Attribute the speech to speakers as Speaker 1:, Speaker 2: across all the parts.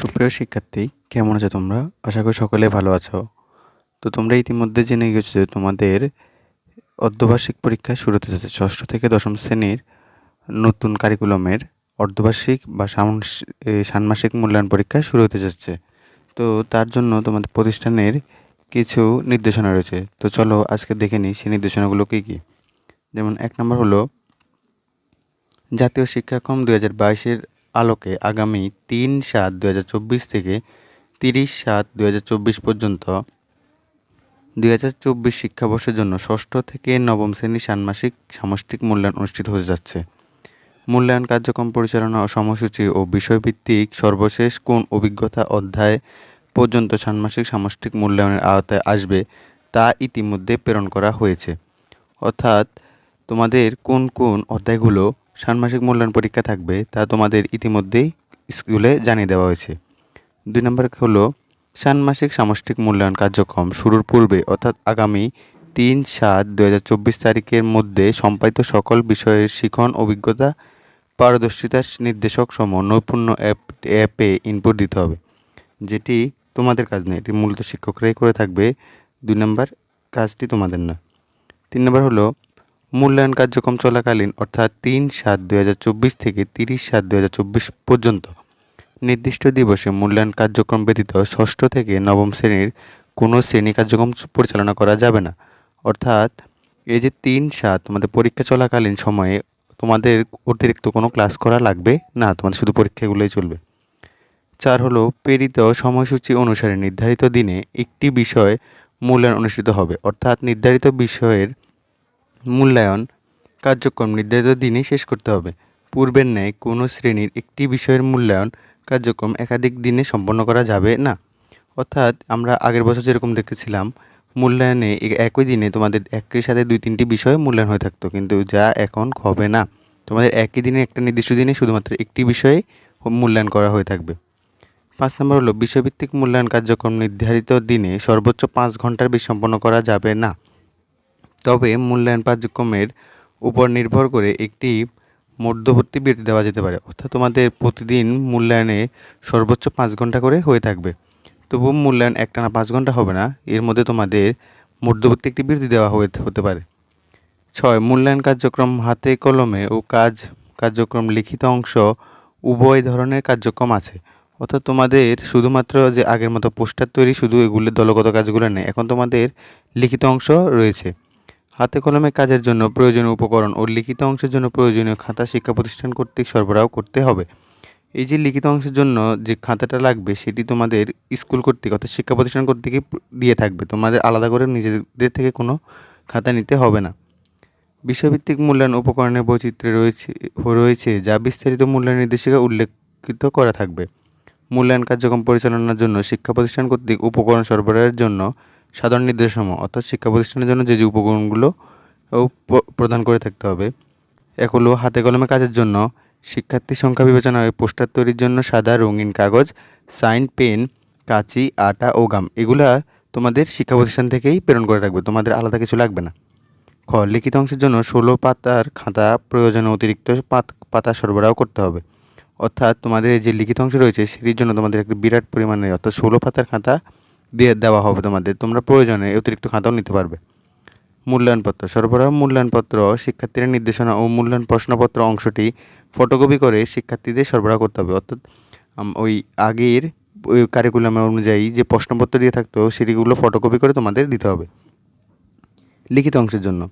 Speaker 1: সুপ্রিয় শিক্ষার্থী, কেমন আছো তোমরা? আশা করি সকলে ভালো আছো। তো তোমরা ইতিমধ্যে জেনে গেছো যে তোমাদের অর্ধবার্ষিক পরীক্ষা শুরু হতে যাচ্ছে। ষষ্ঠ থেকে দশম শ্রেণির নতুন কারিকুলামের অর্ধবার্ষিক বা ষান্মাসিক মূল্যায়ন পরীক্ষা শুরু হতে যাচ্ছে। তো তার জন্য তোমাদের প্রতিষ্ঠানের কিছু নির্দেশনা রয়েছে। তো চলো আজকে দেখে নিই সেই নির্দেশনাগুলো কী কী। যেমন এক নম্বর হলো, জাতীয় শিক্ষাক্রম দু হাজার বাইশের আলোকে আগামী তিন সাত দু থেকে তিরিশ সাত দু পর্যন্ত দুই হাজার চব্বিশ শিক্ষাবর্ষের জন্য ষষ্ঠ থেকে নবম শ্রেণি ষান্মাসিক সামষ্টিক মূল্যায়ন অনুষ্ঠিত হয়ে যাচ্ছে। মূল্যায়ন কার্যক্রম পরিচালনা ও সময়সূচি ও বিষয়ভিত্তিক সর্বশেষ কোন অভিজ্ঞতা অধ্যায় পর্যন্ত ষান্মাসিক সামষ্টিক মূল্যায়নের আওতায় আসবে তা ইতিমধ্যে প্রেরণ করা হয়েছে। অর্থাৎ তোমাদের কোন কোন অধ্যায়গুলো ষান্মাসিক মূল্যায়ন পরীক্ষা থাকবে তা তোমাদের ইতিমধ্যেই স্কুলে জানিয়ে দেওয়া হয়েছে। দুই নম্বর হলো, ষান্মাসিক সামষ্টিক মূল্যায়ন কার্যক্রম শুরুর পূর্বে অর্থাৎ আগামী তিন সাত দু তারিখের মধ্যে সম্পাদিত সকল বিষয়ের শিখন, অভিজ্ঞতা পারদর্শিতার নির্দেশক সম নৈপুণ্য অ্যাপ, অ্যাপে ইনপুট দিতে হবে। যেটি তোমাদের কাজ নেই, এটি মূলত শিক্ষকরাই করে থাকবে। দুই নম্বর, কাজটি তোমাদের না তিন নম্বর হলো মূল্যায়ন কার্যক্রম চলাকালীন, অর্থাৎ তিন সাত দুই হাজার চব্বিশ থেকে তিরিশ সাত দুই পর্যন্ত। নির্দিষ্ট দিবসে মূল্যায়ন কার্যক্রম ব্যতীত ষষ্ঠ থেকে নবম শ্রেণির কোনো শ্রেণি কার্যক্রম পরিচালনা করা যাবে না। অর্থাৎ এই যে তিন সাত তোমাদের পরীক্ষা চলাকালীন সময়ে তোমাদের অতিরিক্ত কোনো ক্লাস করা লাগবে না, তোমাদের শুধু পরীক্ষাগুলোই চলবে। চার হলো, প্রেরিত সময়সূচি অনুসারে নির্ধারিত দিনে একটি বিষয় মূল্যায়ন অনুষ্ঠিত হবে, অর্থাৎ নির্ধারিত বিষয়ের মূল্যায়ন কার্যক্রম নির্ধারিত দিনে শেষ করতে হবে। পূর্বের ন্যায় কোনো শ্রেণির একটি বিষয়ের মূল্যায়ন কার্যক্রম একাধিক দিনে সম্পন্ন করা যাবে না। অর্থাৎ আমরা আগের বছর যেরকম দেখেছিলাম, মূল্যায়নে একই দিনে তোমাদের একই সাথে দুই তিনটি বিষয় মূল্যায়ন হয়ে থাকতো, কিন্তু যা এখন হবে না। তোমাদের একই দিনে একটা নির্দিষ্ট দিনে শুধুমাত্র একটি বিষয়ে মূল্যায়ন করা হয়ে থাকবে। পাঁচ নম্বর হলো, বিষয়ভিত্তিক মূল্যায়ন কার্যক্রম নির্ধারিত দিনে সর্বোচ্চ পাঁচ ঘণ্টার বেশি সম্পন্ন করা যাবে না। তবে মূল্যায়ন কার্যক্রমের উপর নির্ভর করে একটি মধ্যবর্তী বিরতি দেওয়া যেতে পারে, অর্থাৎ তোমাদের প্রতিদিন মূল্যায়নে সর্বোচ্চ পাঁচ ঘণ্টা করে হয়ে থাকবে। তবু মূল্যায়ন একটানা পাঁচ ঘণ্টা হবে না, এর মধ্যে তোমাদের মধ্যবর্তী একটি বিরতি দেওয়া হয়ে হতে পারে। ছয়, মূল্যায়ন কার্যক্রম হাতে কলমে ও কাজ, কার্যক্রম লিখিত অংশ উভয় ধরনের কার্যক্রম আছে, অর্থাৎ তোমাদের শুধুমাত্র যে আগের মতো পোস্টার তৈরি, শুধু এগুলো দলগত কাজগুলো নেই এখন তোমাদের লিখিত অংশ রয়েছে। হাতে কলমে কাজের জন্য প্রয়োজনীয় উপকরণ ও লিখিত অংশের জন্য প্রয়োজনীয় খাতা শিক্ষা প্রতিষ্ঠান কর্তৃক সরবরাহ করতে হবে। এই যে লিখিত অংশের জন্য যে খাতাটা লাগবে, সেটি তোমাদের স্কুল কর্তৃক অর্থাৎ শিক্ষা প্রতিষ্ঠান কর্তৃকই দিয়ে থাকবে। তোমাদের আলাদা করে নিজেদের থেকে কোনো খাতা নিতে হবে না। বিষয়ভিত্তিক মূল্যায়ন উপকরণের বৈচিত্র্য রয়েছে রয়েছে যা বিস্তারিত মূল্যায়ন নির্দেশিকা উল্লেখিত করা থাকবে। মূল্যায়ন কার্যক্রম পরিচালনার জন্য শিক্ষা প্রতিষ্ঠান কর্তৃক উপকরণ সরবরাহের জন্য সাধারণ নির্দেশসমূহ, অর্থাৎ শিক্ষা প্রতিষ্ঠানের জন্য যে যে উপকরণগুলো প্রদান করে থাকতে হবে। এক হলো হাতে কলমে কাজের জন্য শিক্ষার্থী সংখ্যা বিবেচনায় পোস্টার তৈরির জন্য সাদা, রঙিন কাগজ, সাইন, পেন, কাঁচি, আটা ও গাম, এগুলা তোমাদের শিক্ষা প্রতিষ্ঠান থেকেই প্রেরণ করে রাখবে, তোমাদের আলাদা কিছু লাগবে না। খ, লিখিত অংশের জন্য ষোলো পাতার খাতা প্রয়োজনে অতিরিক্ত পাত- পাতা সরবরাহ করতে হবে। অর্থাৎ তোমাদের যে লিখিত অংশ রয়েছে, সেটির জন্য তোমাদের একটা বিরাট পরিমাণে, অর্থাৎ ষোলো পাতার খাতা দিয়ে দেওয়া হবে তোমাদের। তোমরা প্রয়োজনে অতিরিক্ত খাতাও নিতে পারবে। মূল্যায়নপত্র সরবরাহ মূল্যায়নপত্র শিক্ষার্থীদের নির্দেশনা ও মূল্যায়ন প্রশ্নপত্র অংশটি ফটোকপি করে শিক্ষার্থীদের সরবরাহ করতে হবে। অর্থাৎ ওই আগের, ওই কারিকুলাম অনুযায়ী যে প্রশ্নপত্র দিয়ে থাকতো, সেটিগুলো ফটোকপি করে তোমাদের দিতে হবে। লিখিত অংশের জন্য।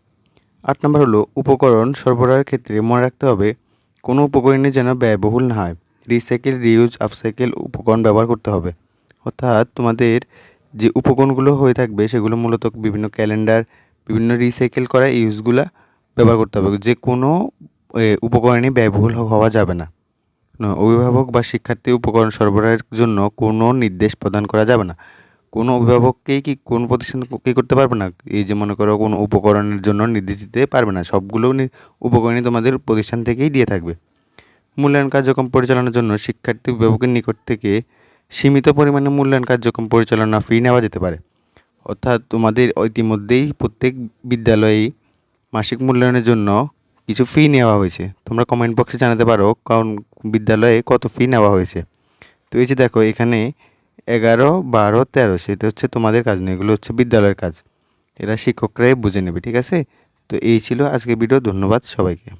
Speaker 1: আট নম্বর হলো, উপকরণ সরবরাহের ক্ষেত্রে মনে রাখতে হবে, কোনো উপকরণে যেন ব্যয়বহুল না হয়। রিসাইকেল রিউজ আপসাইকেল উপকরণ ব্যবহার করতে হবে। অর্থাৎ, তোমাদের যে উপকরণগুলো হয়ে থাকবে সেগুলো মূলত বিভিন্ন ক্যালেন্ডার বিভিন্ন রিসাইকেল করা ইউজগুলা ব্যবহার করতে হবে। যে কোনো এ, উপকরণই ব্যয়বহুল হওয়া যাবে না। অভিভাবক বা শিক্ষার্থী উপকরণ সরবরাহের জন্য কোনো নির্দেশ প্রদান করা যাবে না। কোনো অভিভাবককেই কি কোন প্রতিষ্ঠান কী করতে পারবে না? এই যে মনে করো কোনো উপকরণের জন্য নির্দেশ দিতে পারবে না। সবগুলো উপকরণই তোমাদের প্রতিষ্ঠান থেকেই দিয়ে থাকবে। মূল্যায়ন কার্যক্রম পরিচালনার জন্য শিক্ষার্থী অভিভাবকের নিকট থেকে সীমিত পরিমাণে মূল্যায়ন কার্যক্রম পরিচালনা ফি নেওয়া যেতে পারে। অর্থাৎ তোমাদের ইতিমধ্যেই প্রত্যেক বিদ্যালয়েই মাসিক মূল্যায়নের জন্য কিছু ফি নেওয়া হয়েছে। তোমরা কমেন্ট বক্সে জানাতে পারো কারণ বিদ্যালয়ে কত ফি নেওয়া হয়েছে। তো এই যে দেখো, এখানে এগারো, বারো, তেরো, সেটা হচ্ছে তোমাদের কাজ না এগুলো হচ্ছে বিদ্যালয়ের কাজ। এরা শিক্ষকরাই বুঝে নেবে, ঠিক আছে? তো এই ছিল আজকে ভিডিও ধন্যবাদ সবাইকে।